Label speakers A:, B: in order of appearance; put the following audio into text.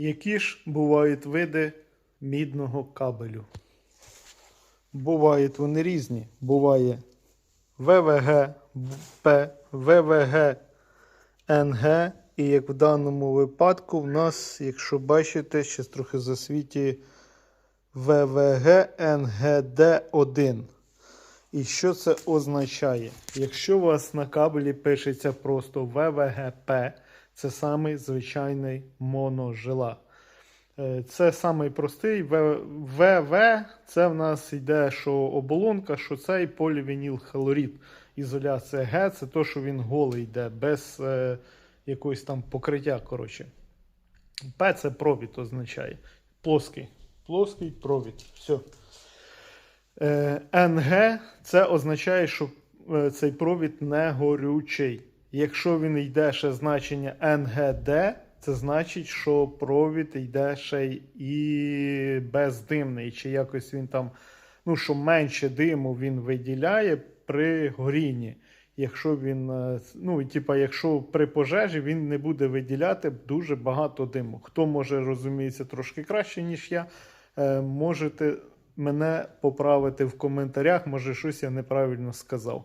A: Які ж бувають види мідного кабелю? Бувають вони різні. Буває ВВГ, П, ВВГ, НГ. І як в даному випадку, в нас, якщо бачите, ще трохи засвіті ВВГ НГД1. І що це означає? Якщо у вас на кабелі пишеться просто ВВГП, це самий звичайний моножила. Е, Це самий простий ВВ. Це в нас йде, що оболонка, що цей полівінілхлорид. Ізоляція Г, це то, що він голий йде, без е, якогось там покриття. коротше. П це провід означає. Плоский. Плоский провід. Все. Е, НГ це означає, що е, цей провід не горючий. Якщо він йде ще значення НГД, це значить, що провід йде ще і бездимний, чи якось він там, ну, що менше диму він виділяє при горінні. Якщо він, е, ну, типа, якщо при пожежі він не буде виділяти дуже багато диму. Хто може розуміється трошки краще, ніж я, е, можете мене поправити в коментарях, може щось я неправильно сказав.